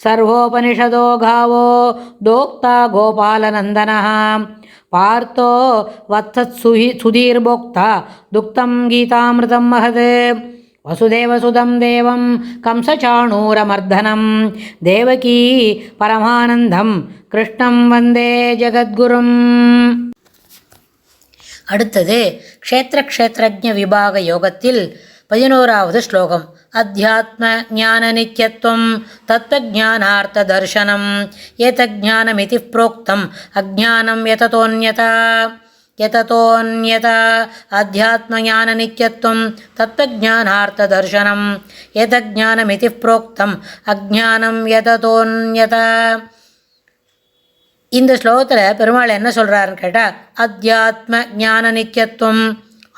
ಸರ್ವೋಪನಿಷದೋ ಗಾವೋ ದೋಕ್ತ ಗೋಪಾಲನಂದನ ಪಾರ್ಥೋ ವತ್ಸತ್ಸುಹಿ ಸುಧೀರ್ಭೋಕ್ತ ದುಕ್ತಂ ಗೀತಾಮೃತಂ ಮಹತ್ ವಸುದೇವಸುಧಂ ದೇವಂ ಕಂಸಚಾಣೂರಮರ್ಧನಂ ದೇವಕೀ ಪರಮಾನಂದಂ கிருஷ்ணம் வந்தே ஜெகத்குரும் அடுத்தது க்ஷேத்திர க்ஷேத்திரஜ விபாக யோகத்தில் பதினோராவது ஸ்லோகம் அத்தியாத்ம ஞான நித்யத்துவம் தத்துவஜானார்த்த தர்சனம் ஏதஜானமிதி प्रोक्तम् அஜானம் யததோன்யதா यततोऽन्यता अध्यात्मज्ञाननित्यत्वं तत्त्वज्ञानार्थदर्शनम् एतज्ज्ञानमिति प्रोक्तम् अज्ञानं यततोऽन्यता இந்த ஸ்லோகத்தில் பெருமாள் என்ன சொல்கிறாருன்னு கேட்டால் அத்தியாத்ம ஞான நித்தியத்துவம்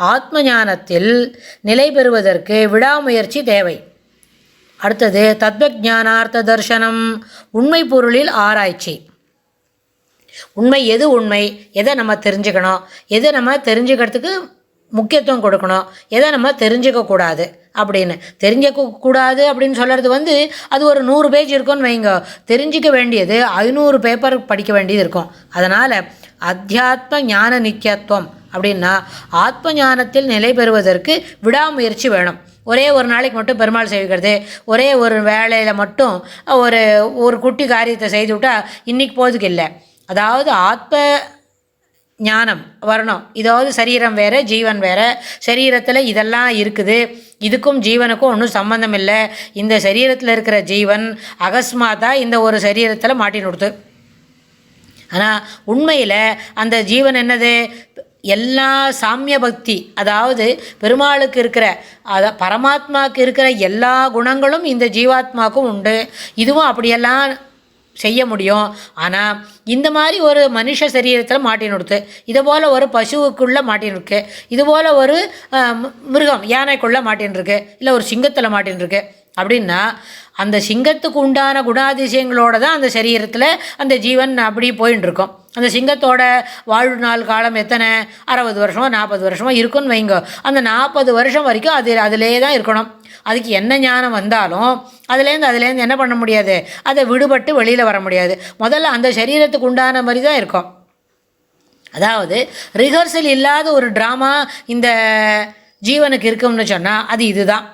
ஆத்ம ஞானத்தில் நிலை பெறுவதற்கு விடாமுயற்சி தேவை. அடுத்தது தத்வஜானார்த்த தர்சனம் உண்மை பொருளில் ஆராய்ச்சி. உண்மை எது உண்மை? எதை நம்ம தெரிஞ்சுக்கணும்? எதை நம்ம தெரிஞ்சுக்கிறதுக்கு முக்கியத்துவம் கொடுக்கணும்? எதை நம்ம தெரிஞ்சுக்கக்கூடாது அப்படின்னு. தெரிஞ்சிக்கக்கூடாது அப்படின்னு சொல்கிறது வந்து அது ஒரு நூறு பேஜ் இருக்கும்னு வைங்க. தெரிஞ்சிக்க வேண்டியது ஐநூறு பேப்பர் படிக்க வேண்டியது இருக்கும். அதனால் அத்தியாத்ம ஞான நித்தியத்துவம் அப்படின்னா ஆத்ம ஞானத்தில் நிலை பெறுவதற்கு விடாமுயற்சி வேணும். ஒரே ஒரு நாளைக்கு மட்டும் பெருமாள் செய்கிறது ஒரே ஒரு வேலையில் மட்டும் ஒரு ஒரு குட்டி காரியத்தை செய்து விட்டால் இன்றைக்கி போதுக்கு இல்லை. அதாவது ஆத்ம ஞானம் வரணும். இதாவது சரீரம் வேறு ஜீவன் வேறு. சரீரத்தில் இதெல்லாம் இருக்குது. இதுக்கும் ஜீவனுக்கும் ஒன்றும் சம்மந்தம் இல்லை. இந்த சரீரத்தில் இருக்கிற ஜீவன் அகஸ்மாத்தாக இந்த ஒரு சரீரத்தில் மாட்டி கொடுத்து ஆனால் உண்மையில் அந்த ஜீவன் என்னது? எல்லா சாமிய பக்தி அதாவது பெருமாளுக்கு இருக்கிற அத பரமாத்மாவுக்கு இருக்கிற எல்லா குணங்களும் இந்த ஜீவாத்மாவுக்கும் உண்டு. இதுவும் அப்படியெல்லாம் செய்ய முடியும். ஆனால் இந்த மாதிரி ஒரு மனுஷ சரீரத்தில் மாட்டின்னு கொடுத்து இது போல் ஒரு பசுவுக்குள்ளே மாட்டின்னு இருக்கு இது போல் ஒரு மிருகம் யானைக்குள்ளே மாட்டின்னு இருக்கு இல்லை ஒரு சிங்கத்தில் மாட்டின்னு இருக்கு அப்படின்னா அந்த சிங்கத்துக்கு உண்டான குணாதிசயங்களோட தான் அந்த சரீரத்தில் அந்த ஜீவன் அப்படி போயின்னு இருக்கும். அந்த சிங்கத்தோட வாழ்நாள் காலம் எத்தனை? அறுபது வருஷமோ நாற்பது வருஷமோ இருக்குன்னு வைங்க. அந்த நாற்பது வருஷம் வரைக்கும் அது அதிலே தான் இருக்கணும். அதுக்கு என்ன ஞானம் வந்தாலும் அதுலேருந்து அதுலேருந்து என்ன பண்ண முடியாது? அதை விடுபட்டு வெளியில் வர முடியாது. முதல்ல அந்த சரீரத்துக்கு உண்டான மாதிரி தான் இருக்கும். அதாவது ரிஹர்சல் இல்லாத ஒரு ட்ராமா இந்த ஜீவனுக்கு இருக்கும்னு சொன்னால் அது இதுதான்.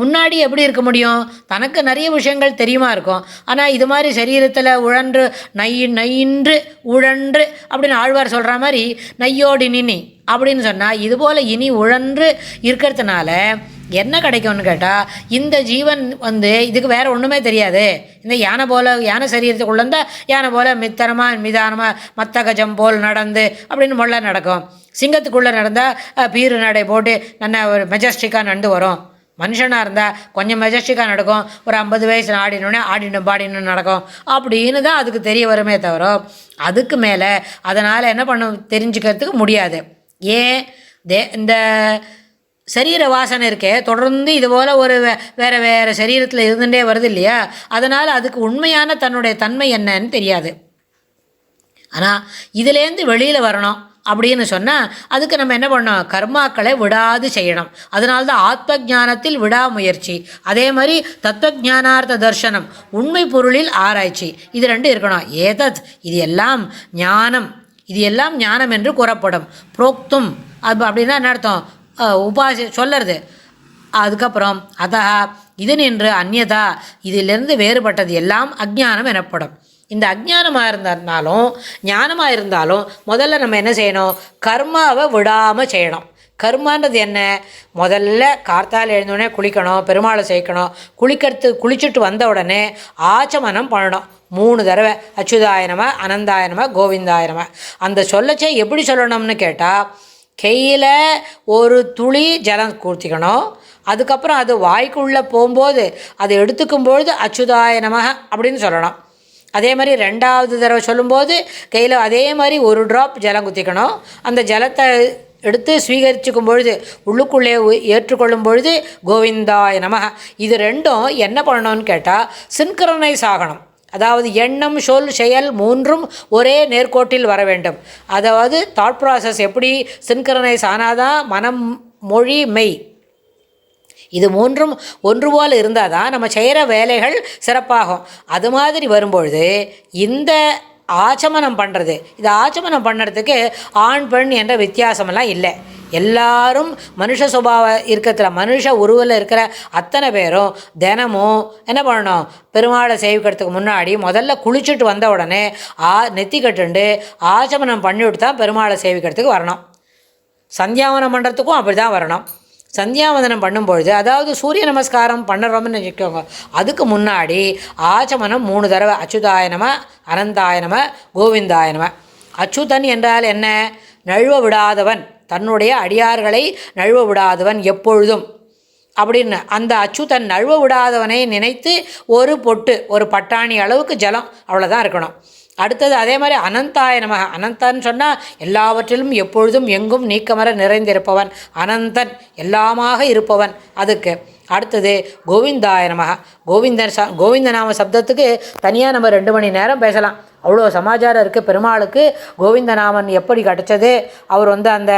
முன்னாடி எப்படி இருக்க முடியும்? தனக்கு நிறைய விஷயங்கள் தெரியுமா இருக்கும். ஆனால் இது மாதிரி சரீரத்தில் உழன்று நை நைன்று உழன்று அப்படின்னு ஆழ்வார் சொல்கிற மாதிரி நையோடி நினி அப்படின்னு சொன்னால் இதுபோல் இனி உழன்று இருக்கிறதுனால என்ன கிடைக்கும்னு கேட்டால் இந்த ஜீவன் வந்து இதுக்கு வேறு ஒன்றுமே தெரியாது. இந்த யானை போல் யானை சரீரத்துக்குள்ளே யானை போல் மித்தனமாக மிதானமாக மத்த கஜம் போல் நடந்து அப்படின்னு முள்ள நடக்கும். சிங்கத்துக்குள்ளே நடந்தால் பீரு நடை போட்டு நல்ல ஒரு மெஜஸ்டிக்காக நடந்து வரும். மனுஷனாக இருந்தால் கொஞ்சம் மெஜஸ்டிக்காக நடக்கும். ஒரு ஐம்பது வயசு ஆடினோடனே ஆடினும் பாடினும் நடக்கும். அப்படின்னு தான் அதுக்கு தெரிய வருமே தவிர அதுக்கு மேலே அதனால் என்ன பண்ண தெரிஞ்சுக்கிறதுக்கு முடியாது. ஏன்? தே இந்த சரீர வாசனை இருக்கே தொடர்ந்து இது போல் ஒரு வே வேறு வேறு சரீரத்தில் இருந்துகிட்டே வருது இல்லையா? அதனால் அதுக்கு உண்மையான தன்னுடைய தன்மை என்னன்னு தெரியாது. ஆனால் இதுலேருந்து வெளியில் வரணும். அப்படின்னு சொன்னால் அதுக்கு நம்ம என்ன பண்ணோம் கர்மாக்களை விடாது செய்யணும். அதனால தான் ஆத்ம ஜானத்தில் விடாமுயற்சி. அதே மாதிரி தத்துவஜானார்த்த தர்சனம் உண்மை பொருளில் ஆராய்ச்சி. இது ரெண்டு இருக்கணும். ஏதத்? இது எல்லாம் ஞானம். இது எல்லாம் ஞானம் என்று கூறப்படும். புரோக்தும். அது அப்படின்னா என்ன அர்த்தம்? உபாசி சொல்லறது. அதுக்கப்புறம் அதா இது நின்று அந்நதா. இதிலிருந்து வேறுபட்டது எல்லாம் அஜ்ஞானம் எனப்படும். இந்த அஜ்ஞானமாக இருந்தாலும் ஞானமாக இருந்தாலும் முதல்ல நம்ம என்ன செய்யணும்? கர்மாவை விடாமல் செய்யணும். கர்மான்றது என்ன? முதல்ல கார்த்தால் எழுந்தோடனே குளிக்கணும் பெருமாளை சேர்க்கணும் குளிக்கிறது குளிச்சுட்டு வந்த உடனே ஆச்சமனம் பண்ணணும். மூணு தடவை. அச்சுதாயனமா அனந்தாயனமா கோவிந்தாயனமா அந்த சொல்லச்சே எப்படி சொல்லணும்னு கேட்டால் கையில் ஒரு துளி ஜலம் கூர்த்திக்கணும் அதுக்கப்புறம் அது வாய்க்குள்ளே போகும்போது அதை எடுத்துக்கும் பொழுது அச்சுதாயனமக அப்படின்னு சொல்லணும். அதே மாதிரி ரெண்டாவது தடவை சொல்லும்போது கையில் அதே மாதிரி ஒரு ட்ராப் ஜலம் குத்திக்கணும். அந்த ஜலத்தை எடுத்து ஸ்வீகரிச்சுக்கும் பொழுது உள்ளுக்குள்ளே ஏற்றுக்கொள்ளும் பொழுது கோவிந்தாய நமஹ இது ரெண்டும் என்ன பண்ணணும்னு கேட்டால் சின்கரனைஸ் ஆகணும். அதாவது எண்ணம் சொல் செயல் மூன்றும் ஒரே நேர்கோட்டில் வர வேண்டும். அதாவது தாட் ப்ராசஸ் எப்படி சின்கரனைஸ் ஆனாதான் மனம் மொழி மெய் இது மூன்றும் ஒன்று போல் இருந்தால் தான் நம்ம செய்கிற வேலைகள் சிறப்பாகும். அது மாதிரி வரும்பொழுது இந்த ஆச்சமனம் பண்ணுறது இது ஆச்சமனம் பண்ணுறதுக்கு ஆண் பெண் என்ற வித்தியாசமெல்லாம் இல்லை. எல்லாரும் மனுஷ சுபாவ இருக்கிறதுல மனுஷ உருவில் இருக்கிற அத்தனை பேரும் தினமும் என்ன பண்ணணும்? பெருமாளை சேவிக்கிறதுக்கு முன்னாடி முதல்ல குளிச்சுட்டு வந்த உடனே ஆ நெத்தி கட்டுண்டு ஆச்சமனம் பண்ணிவிட்டு தான் பெருமாளை சேவிக்கிறதுக்கு வரணும். சந்தியாவனம் பண்ணுறதுக்கும் அப்படி தான் வரணும். சந்தியாவந்தனம் பண்ணும்பொழுது அதாவது சூரிய நமஸ்காரம் பண்ணுறோம்னு நினைக்கோங்க அதுக்கு முன்னாடி ஆச்சமனம் மூணு தடவை அச்சுதாய நம அனந்தாய நம கோவிந்தாய நம. அச்சுதன் என்றால் என்ன? நழுவ விடாதவன் தன்னுடைய அடியார்களை நழுவ விடாதவன் எப்பொழுதும். அப்படின்னு அந்த அச்சுதன் நழுவ விடாதவனை நினைத்து ஒரு பொட்டு ஒரு பட்டாணி அளவுக்கு ஜலம் அவ்வளோதான் இருக்கணும். அடுத்தது அதே மாதிரி அனந்தாய நமக அனந்தன் சொன்னால் எல்லாவற்றிலும் எப்பொழுதும் எங்கும் நீக்கமர நிறைந்திருப்பவன். அனந்தன் எல்லாமாக இருப்பவன் அதுக்கு. அடுத்தது கோவிந்தாய நமக கோவிந்தன் ச கோவிந்தநாம சப்தத்துக்கு தனியாக நம்ம ரெண்டு மணி நேரம் பேசலாம். அவ்வளோ சமாச்சாரம் இருக்குது பெருமாளுக்கு கோவிந்தநாமன் எப்படி கிடச்சது? அவர் வந்து அந்த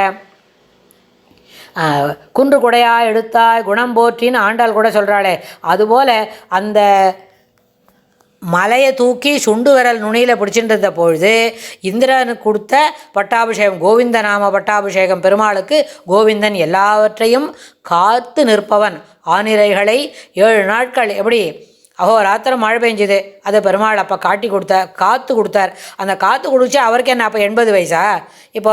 குன்று குடையா எடுத்தாய் குணம் போற்றின்னு ஆண்டாள் கூட சொல்கிறாளே அதுபோல் அந்த மலையை தூக்கி சுண்டு விரல் நுனியில் பிடிச்சிட்டு இருந்த பொழுது இந்திரனுக்கு கொடுத்த பட்டாபிஷேகம் கோவிந்த நாம பட்டாபிஷேகம் பெருமாளுக்கு கோவிந்தன் எல்லாவற்றையும் காத்து நிற்பவன். ஆனிரைகளை ஏழு நாட்கள் எப்படி அஹோராத்திரம் மழை பெஞ்சுது. அதை பெருமாள் அப்போ காட்டி கொடுத்தார் காற்று கொடுத்தார். அந்த காற்று கொடுத்து அவருக்கு என்ன அப்போ எண்பது வயசா? இப்போ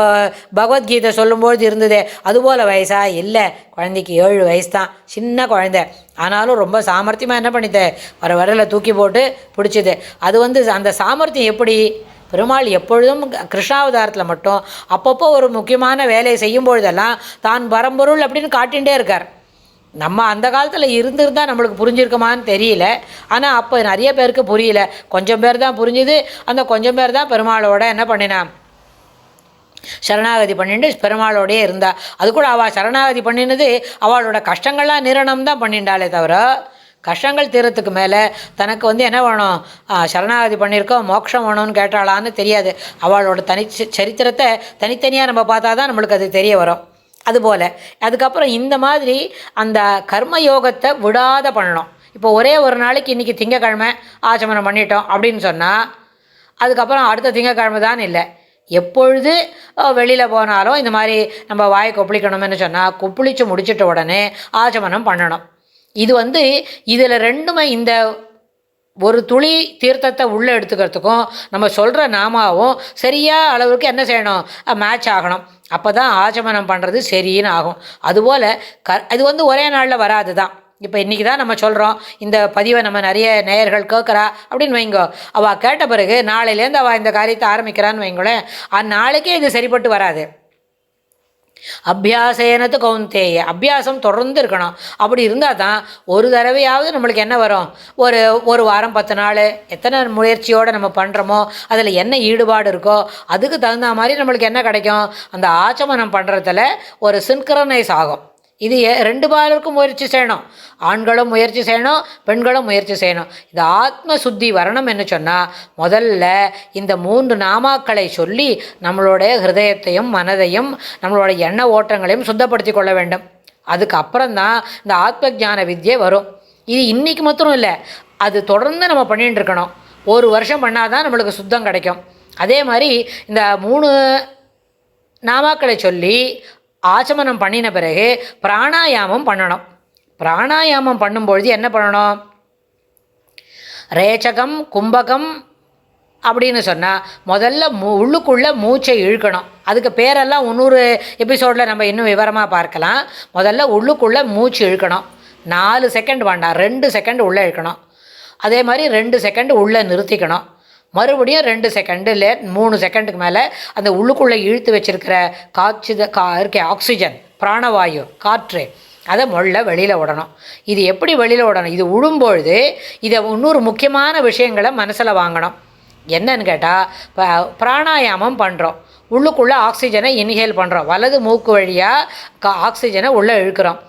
பகவத்கீதை சொல்லும்பொழுது இருந்ததே அதுபோல் வயசா? இல்லை குழந்தைக்கு ஏழு வயசு தான் சின்ன குழந்த. ஆனாலும் ரொம்ப சாமர்த்தியமாக என்ன பண்ணிது வர வரல தூக்கி போட்டு பிடிச்சிது. அது வந்து அந்த சாமர்த்தியம் எப்படி? பெருமாள் எப்பொழுதும் கிருஷ்ணாவதாரத்தில் மட்டும் அப்பப்போ ஒரு முக்கியமான வேலையை செய்யும் பொழுதெல்லாம் தான் பரம்பொருள் அப்படின்னு காட்டிகிட்டே இருக்கார். நம்ம அந்த காலத்தில் இருந்திருந்தால் நம்மளுக்கு புரிஞ்சிருக்குமான்னு தெரியல. ஆனால் அப்போ நிறைய பேருக்கு புரியல. கொஞ்சம் பேர் தான் புரிஞ்சுது. அந்த கொஞ்சம் பேர் தான் பெருமாளோட என்ன பண்ணினான் சரணாகதி பண்ணிட்டு பெருமாளோடயே இருந்தா. அது கூட அவள் சரணாகதி பண்ணினது அவளோட கஷ்டங்கள்லாம் நிரணம் தான் பண்ணிண்டாளே தவிர கஷ்டங்கள் தீரத்துக்கு மேலே தனக்கு வந்து என்ன வேணும்? சரணாகதி பண்ணியிருக்கோம் மோட்சம் வேணும்னு கேட்டாளான்னு தெரியாது. அவளோட தனி சரித்திரத்தை தனித்தனியாக நம்ம பார்த்தா தான் நம்மளுக்கு அது தெரிய வரும். அதுபோல். அதுக்கப்புறம் இந்த மாதிரி அந்த கர்ம யோகத்தை விடாத பண்ணணும். இப்போ ஒரே ஒரு நாளைக்கு இன்றைக்கி திங்கக்கிழமை ஆச்சமனம் பண்ணிட்டோம் அப்படின்னு சொன்னால் அதுக்கப்புறம் அடுத்த திங்கக்கிழமை தான் இல்லை. எப்பொழுது வெளியில் போனாலும் இந்த மாதிரி நம்ம வாயை கொப்பளிக்கணும்னு சொன்னால் கொப்பளித்து முடிச்சிட்ட உடனே ஆச்சமனம் பண்ணணும். இது வந்து இதில் ரெண்டுமே இந்த ஒரு துளி தீர்த்தத்தை உள்ளே எடுத்துக்கிறதுக்கும் நம்ம சொல்கிற நாமாவும் சரியாக அளவுக்கு என்ன செய்யணும்? மேட்ச் ஆகணும். அப்போ தான் ஆச்சமனம் பண்ணுறது சரின்னு ஆகும். அதுபோல் க இது வந்து ஒரே நாளில் வராது தான். இப்போ இன்றைக்கி தான் நம்ம சொல்கிறோம் இந்த பதிவை நம்ம நிறைய நேயர்கள் கேட்குறா அப்படின்னு வைங்கோ. அவள் கேட்ட பிறகு நாளையிலேருந்து அவள் இந்த காரியத்தை ஆரம்பிக்கிறான்னு வைங்களேன் அந்நாளைக்கே இது சரிப்பட்டு வராது. அபியாசேனத்து கவுந்தேய அபியாசம் தொடர்ந்து இருக்கணும். அப்படி இருந்தால் தான் ஒரு தடவையாவது நம்மளுக்கு என்ன வரும்? ஒரு ஒரு வாரம் பத்து நாள் எத்தனை முயற்சியோடு நம்ம பண்ணுறோமோ அதில் என்ன ஈடுபாடு இருக்கோ அதுக்கு தகுந்த மாதிரி நம்மளுக்கு என்ன கிடைக்கும்? அந்த ஆச்சமனம் பண்ணுறதுல ஒரு சின்க்ரனைஸ் ஆகும். இது ரெண்டு பாலருக்கும் முயற்சி செய்யணும். ஆண்களும் முயற்சி செய்யணும் பெண்களும் முயற்சி செய்யணும். இந்த ஆத்ம சுத்தி வரணும் என்று சொன்னால் முதல்ல இந்த மூன்று நாமாக்களை சொல்லி நம்மளுடைய ஹிருதயத்தையும் மனதையும் நம்மளோட எண்ண ஓட்டங்களையும் சுத்தப்படுத்தி கொள்ள வேண்டும். அதுக்கு அப்புறம்தான் இந்த ஆத்ம ஜான வித்யை வரும். இது இன்றைக்கி மாத்திரம் இல்லை அது தொடர்ந்து நம்ம பண்ணிகிட்டு இருக்கணும். ஒரு வருஷம் பண்ணால் தான் நம்மளுக்கு சுத்தம் கிடைக்கும். அதே மாதிரி இந்த மூணு நாமாக்களை சொல்லி ஆச்சமனம் பண்ணின பிறகு பிராணாயாமம் பண்ணணும். பிராணாயாமம் பண்ணும்பொழுது என்ன பண்ணணும்? ரேச்சகம் கும்பகம் அப்படின்னு சொன்னால் முதல்ல மூ உள்ளுக்குள்ளே மூச்சை இழுக்கணும். அதுக்கு பேரெல்லாம் இன்னொரு எபிசோடில் நம்ம இன்னும் விவரமாக பார்க்கலாம். முதல்ல உள்ளுக்குள்ளே மூச்சு இழுக்கணும். நாலு செகண்ட் வேண்டாம் ரெண்டு செகண்ட் உள்ளே இழுக்கணும். அதே மாதிரி ரெண்டு செகண்ட் உள்ளே நிறுத்திக்கணும். மறுபடியும் ரெண்டு செகண்டில் மூணு செகண்டுக்கு மேலே அந்த உள்ளுக்குள்ளே இழுத்து வச்சிருக்கிற காற்று கா இருக்க ஆக்சிஜன் பிராணவாயு காற்று அதை மொள்ள வெளியில் விடணும். இது எப்படி வெளியில் விடணும்? இது விடும்பொழுது இதை இன்னொரு முக்கியமான விஷயங்களை மனசில் வாங்கணும். என்னன்னு கேட்டால் இப்போ பிராணாயாமம் பண்ணுறோம் உள்ளுக்குள்ளே ஆக்சிஜனை இன்ஹேல் பண்ணுறோம் வலது மூக்கு வழியாக கா ஆக்சிஜனை உள்ளே இழுக்கிறோம்.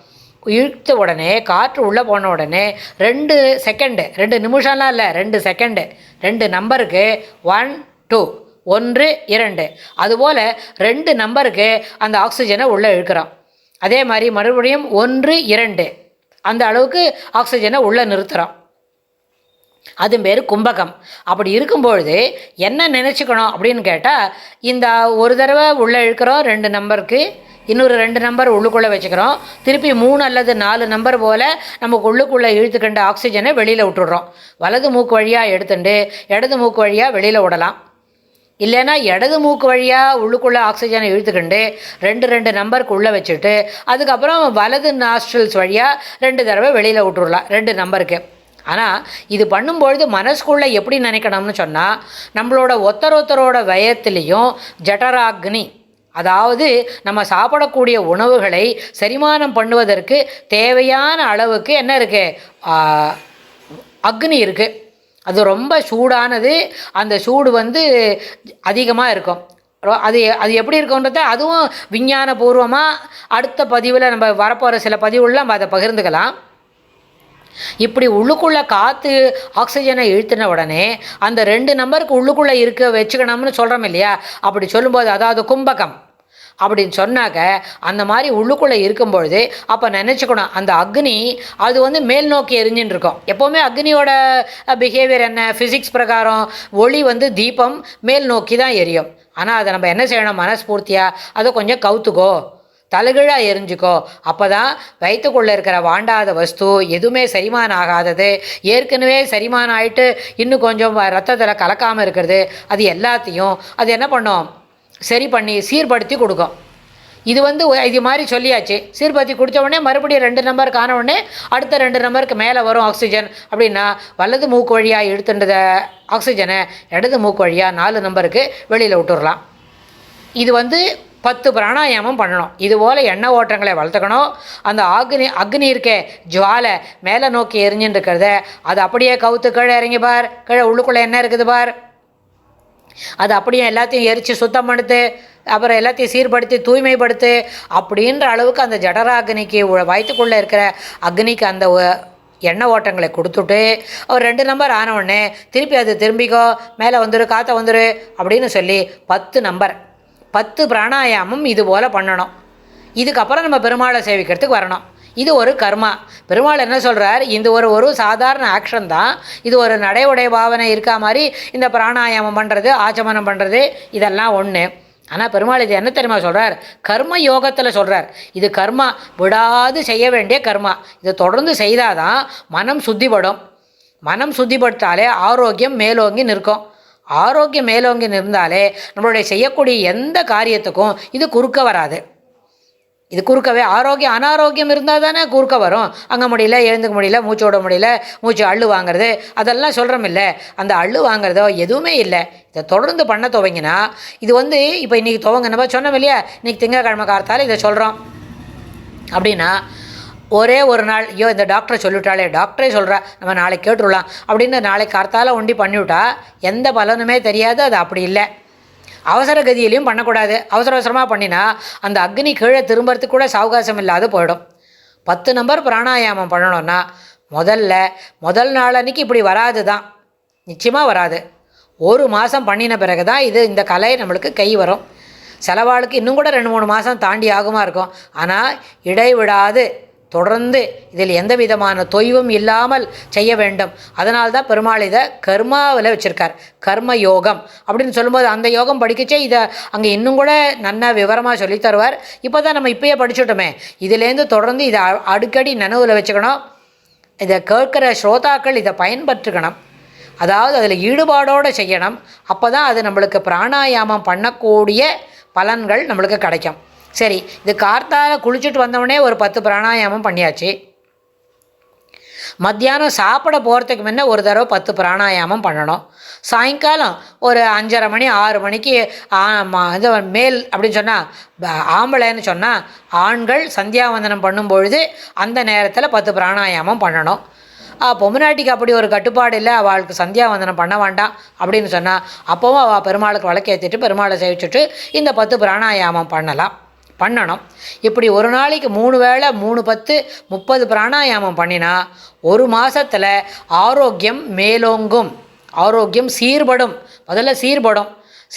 இழுத்த உடனே காற்று உள்ளே போன உடனே ரெண்டு செகண்டு ரெண்டு நிமிஷம்லாம் இல்லை ரெண்டு செகண்டு ரெண்டு நம்பருக்கு ஒன் டூ ஒன்று இரண்டு. அதுபோல் ரெண்டு நம்பருக்கு அந்த ஆக்சிஜனை உள்ளே இழுக்கிறோம் அதே மாதிரி மறுபடியும் ஒன்று இரண்டு. அந்த அளவுக்கு ஆக்சிஜனை உள்ளே நிறுத்துகிறோம் அது பேர் கும்பகம். அப்படி இருக்கும்பொழுது என்ன நினச்சிக்கணும் அப்படின்னு கேட்டால் இந்த ஒரு தடவை உள்ளே இழுக்கிறோம் ரெண்டு நம்பருக்கு இன்னொரு ரெண்டு நம்பர் உள்ளுக்குள்ளே வச்சுக்கிறோம். திருப்பி மூணு அல்லது நாலு நம்பர் போல் நமக்கு உள்ளுக்குள்ளே இழுத்துக்கண்ட ஆக்சிஜனை வெளியில் விட்டுடுறோம். வலது மூக்கு வழியாக எடுத்துட்டு இடது மூக்கு வழியாக வெளியில் விடலாம். இல்லைன்னா இடது மூக்கு வழியாக உள்ளுக்குள்ளே ஆக்சிஜனை இழுத்துக்கிண்டு ரெண்டு ரெண்டு நம்பருக்கு உள்ளே வச்சுட்டு அதுக்கப்புறம் வலது நாஸ்ட்ரல்ஸ் வழியாக ரெண்டு தடவை வெளியில் விட்டுடலாம் ரெண்டு நம்பருக்கு ஆனால் இது பண்ணும்பொழுது மனசுக்குள்ளே எப்படி நினைக்கணும்னு சொன்னால் நம்மளோட ஒத்தரொத்தரோட வயத்துலேயும் ஜட்டராக்னி அதாவது நம்ம சாப்பிடக்கூடிய உணவுகளை செரிமானம் பண்ணுவதற்கு தேவையான அளவுக்கு என்ன இருக்குது அக்னி இருக்குது அது ரொம்ப சூடானது. அந்த சூடு வந்து அதிகமாக இருக்கும். அது அது எப்படி இருக்குன்றத அதுவும் விஞ்ஞானபூர்வமாக அடுத்த பதிவில் நம்ம வரப்போகிற சில பதிவுகளில் நம்ம அதை பகிர்ந்துக்கலாம். இப்படி உள்ளுக்குள்ளே காற்று ஆக்சிஜனை இழுத்தின உடனே அந்த ரெண்டு நம்பருக்கு உள்ளுக்குள்ளே இருக்க வச்சுக்கணும்னு சொல்கிறோம் இல்லையா? அப்படி சொல்லும்போது அதாவது கும்பகம். அப்படின்னு சொன்னாக்க அந்த மாதிரி உள்ளுக்குள்ளே இருக்கும்பொழுது அப்போ நினச்சிக்கணும் அந்த அக்னி அது வந்து மேல் நோக்கி எரிஞ்சுன்னு இருக்கும். எப்போவுமே அக்னியோட பிஹேவியர் என்ன? ஃபிசிக்ஸ் பிரகாரம் ஒளி வந்து தீபம் மேல் நோக்கி தான் எரியும். ஆனால் அதை நம்ம என்ன செய்யணும்? மனஸ்பூர்த்தியாக அதை கொஞ்சம் கவுத்துக்கோ. தலைகீழாக எரிஞ்சுக்கோ. அப்போ தான் வயிற்றுக்குள்ளே இருக்கிற வாண்டாத வஸ்து எதுவுமே செரிமானம் ஆகாதது. ஏற்கனவே செரிமானம் ஆயிட்டு இன்னும் கொஞ்சம் ரத்தத்தில் கலக்காமல் இருக்கிறது. அது எல்லாத்தையும் அது என்ன பண்ணும்? சரி பண்ணி சீர்படுத்தி கொடுக்கும். இது வந்து இது மாதிரி சொல்லியாச்சு. சீர்படுத்தி கொடுத்த உடனே மறுபடியும் ரெண்டு நம்பர் காண உடனே அடுத்த ரெண்டு நம்பருக்கு மேலே வரும் ஆக்சிஜன் அப்படின்னா வலது மூக்கு வழியாக இழுத்துன்றத ஆக்சிஜனை இடது மூக்கு வழியாக நாலு நம்பருக்கு வெளியில் விட்டுறலாம். இது வந்து பத்து பிராணாயாமம் பண்ணணும். இது போல் எண்ணெய் ஓட்டங்களை வளர்த்துக்கணும். அந்த அக்னி அக்னி இருக்கே ஜுவாலை மேலே நோக்கி எரிஞ்சுன்னு இருக்கிறத அது அப்படியே கவுத்து கீழே இறங்கி பார். கீழே உள்ளுக்குள்ளே என்ன இருக்குது பார். அது அப்படியே எல்லாத்தையும் எரித்து சுத்தம் பண்ணுத்து அப்புறம் எல்லாத்தையும் சீர்படுத்தி தூய்மைப்படுத்து அப்படின்ற அளவுக்கு அந்த ஜடராக்னிக்கு வயிற்றுக்குள்ளே இருக்கிற அக்னிக்கு அந்த எண்ணெய் ஓட்டங்களை கொடுத்துட்டு ஒரு ரெண்டு நம்பர் ஆனவுடனே திருப்பி அது திரும்பிக்கோ மேலே வந்துடு காற்ற வந்துரு அப்படின்னு சொல்லி பத்து நம்பர் பத்து பிராணாயாமம் இது போல் பண்ணணும். இதுக்கப்புறம் நம்ம பெருமாளை சேவிக்கிறதுக்கு வரணும். இது ஒரு கர்மா. பெருமாள் என்ன சொல்கிறார் இந்த ஒரு ஒரு சாதாரண ஆக்ஷன் தான். இது ஒரு நடை உடை பாவனை இருக்கா மாதிரி இந்த பிராணாயாமம் பண்ணுறது ஆச்சமனம் பண்ணுறது இதெல்லாம் ஒன்று ஆனால் பெருமாள் இது என்ன தெரியுமா சொல்கிறார் கர்ம யோகத்தில் சொல்கிறார் இது கர்மா. விடாது செய்ய வேண்டிய கர்மா. இதை தொடர்ந்து செய்தாதான் மனம் சுத்திப்படும். மனம் சுத்திப்படுத்தாலே ஆரோக்கியம் மேலோங்கி நிற்கும். ஆரோக்கியம் மேலோங்கி நிறந்தாலே நம்மளுடைய செய்யக்கூடிய எந்த காரியத்துக்கும் இது குறுக்க வராது. இது குறுக்கவே ஆரோக்கியம் அனாரோக்கியம் இருந்தால் தானே குறுக்க வரும். அங்கே முடியல எழுந்துக்க முடியல மூச்சு விட முடியல மூச்சு அள்ளு வாங்குறது அதெல்லாம் சொல்கிறோம் இல்லை அந்த அள்ளு வாங்குறதோ எதுவுமே இல்லை. இதை தொடர்ந்து பண்ண துவங்கினா இது வந்து இப்போ இன்றைக்கி துவங்கினப்ப சொன்னோம் இல்லையா? இன்றைக்கி திங்கக்கிழமை காலத்தால் இதை சொல்கிறோம் அப்படின்னா ஒரே ஒரு நாள் ஐயோ இந்த டாக்டரை சொல்லிவிட்டாளே டாக்டரே சொல்கிறா நம்ம நாளைக்கு கேட்டுடலாம். அப்படின்னு நாளைக்கு கார்த்தால ஒண்டி பண்ணிவிட்டா எந்த பலனுமே தெரியாது அது அப்படி இல்லை. அவசர கதியிலையும் பண்ணக்கூடாது. அவசர அவசரமாக பண்ணினா அந்த அக்னி கீழே திரும்புறதுக்கு கூட சாவகாசம் இல்லாத போயிடும். பத்து நம்பர் பிராணாயாமம் பண்ணணும்னா முதல்ல முதல் நாள் அன்னைக்கு இப்படி வராது தான் நிச்சயமாக வராது. ஒரு மாதம் பண்ணின பிறகு தான் இது இந்த கலை நம்மளுக்கு கை வரும். செலவாளுக்கு இன்னும் கூட ரெண்டு மூணு மாதம் தாண்டி ஆகுமா இருக்கும். ஆனால் இடைவிடாது. தொடர்ந்து இதில் எந்த விதமான தொய்வும் இல்லாமல் செய்ய வேண்டும். அதனால தான் பெருமாள் இதை கர்மாவில் வச்சுருக்கார். கர்ம யோகம் அப்படின்னு சொல்லும்போது அந்த யோகம் படிக்கச்சே இதை அங்கே இன்னும் கூட நல்லா விவரமாக சொல்லித் தருவார். இப்போ தான் நம்ம இப்பயே படிச்சுட்டோமே. இதுலேருந்து தொடர்ந்து இதை அடிக்கடி நினைவில் வச்சுக்கணும். இதை கேட்குற ஸ்ரோதாக்கள் இதை பயன்பற்றுக்கணும். அதாவது அதில் ஈடுபாடோடு செய்யணும். அப்போ தான் அது நம்மளுக்கு பிராணாயாமம் பண்ணக்கூடிய பலன்கள் நம்மளுக்கு கிடைக்கும். சரி இது கார்த்தால குளிச்சுட்டு வந்தவுடனே ஒரு பத்து பிராணாயாமம் பண்ணியாச்சு. மத்தியானம் சாப்பிட போகிறதுக்கு முன்ன ஒரு தடவை பத்து பிராணாயாமம் பண்ணணும். சாயங்காலம் ஒரு அஞ்சரை மணி ஆறு மணிக்கு இது மேல் அப்படின்னு சொன்னால் ஆம்பளைன்னு சொன்னால் ஆண்கள் சந்தியாவந்தனம் பண்ணும்பொழுது அந்த நேரத்தில் பத்து பிராணாயாமம் பண்ணணும். ஆ பொம்மநாட்டிக்கு அப்படி ஒரு கட்டுப்பாடு இல்லை அவளுக்கு சந்தியாவந்தனம் பண்ண வேண்டாம் அப்படின்னு சொன்னால் அப்போவும் அவள் பெருமாளுக்கு வழக்கேற்றிட்டு பெருமாளை சேவிச்சுட்டு இந்த பத்து பிராணாயாமம் பண்ணலாம். பண்ணணும். இப்படி ஒரு நாளைக்கு மூணு வேளை மூணு பத்து முப்பது பிராணாயாமம் பண்ணினா ஒரு மாதத்தில் ஆரோக்கியம் மேலோங்கும். ஆரோக்கியம் சீர்படும். முதல்ல சீர்படும்.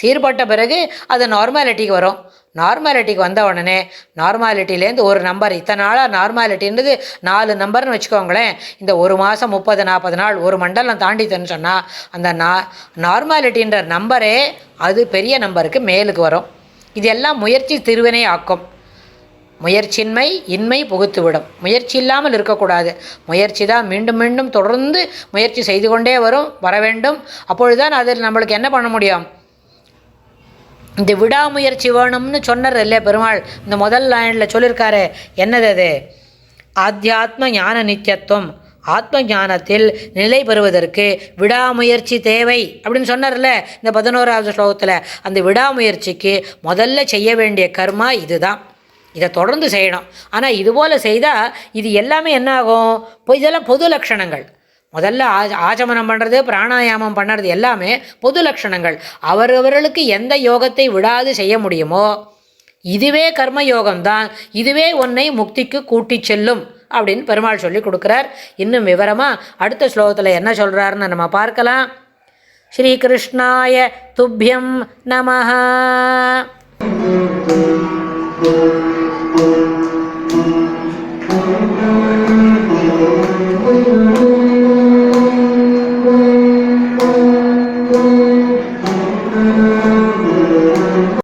சீர்பட்ட பிறகு அது நார்மாலிட்டிக்கு வரும். நார்மாலிட்டிக்கு வந்த உடனே நார்மாலிட்டிலேருந்து ஒரு நம்பர் இத்தனை நாளாக நார்மாலிட்டின்றது நாலு நம்பர்னு வச்சுக்கோங்களேன். இந்த ஒரு மாதம் முப்பது நாற்பது நாள் ஒரு மண்டலம் தாண்டித்தன்னு சொன்னால் அந்த நா நார்மாலிட்டின்ற நம்பரே அது பெரிய நம்பருக்கு மேலுக்கு வரும். இதெல்லாம் முயற்சி திருவினை ஆக்கும். முயற்சியின்மை இன்மை புகுத்துவிடும். முயற்சி இல்லாமல் இருக்கக்கூடாது. முயற்சி தான் மீண்டும் மீண்டும் தொடர்ந்து முயற்சி செய்து கொண்டே வரும் வர வேண்டும். அப்பொழுதுதான் அதில் நம்மளுக்கு என்ன பண்ண முடியும்? இந்த விடாமுயற்சி வேணும்னு சொன்னார் இல்லையா பெருமாள். இந்த முதல் லைனில் சொல்லியிருக்காரு என்னது அது? ஆத்தியாத்ம ஞான நித்தியத்துவம். ஆத்ம ஞானத்தில் நிலை பெறுவதற்கு விடாமுயற்சி தேவை. அப்படின்னு சொன்னார்ல இந்த பதினோராவது ஸ்லோகத்தில். அந்த விடாமுயற்சிக்கு முதல்ல செய்ய வேண்டிய கர்மா இதுதான். இதை தொடர்ந்து செய்யணும். ஆனால் இதுபோல் செய்தால் இது எல்லாமே என்ன ஆகும் இப்போ இதெல்லாம் பொது லட்சணங்கள். முதல்ல ஆ ஆச்சமனம் பண்ணுறது பிராணாயாமம் பண்ணுறது எல்லாமே பொது லட்சணங்கள். அவரவர்களுக்கு எந்த யோகத்தை விடாது செய்ய முடியுமோ இதுவே கர்மயோகம்தான். இதுவே உன்னை முக்திக்கு கூட்டி செல்லும். அப்படின்னு பெருமாள் சொல்லி கொடுக்குறார். இன்னும் விவரமாக அடுத்த ஸ்லோகத்தில் என்ன சொல்கிறாருன்னு நம்ம பார்க்கலாம். ஸ்ரீகிருஷ்ணாய துப்பியம் நமஹ.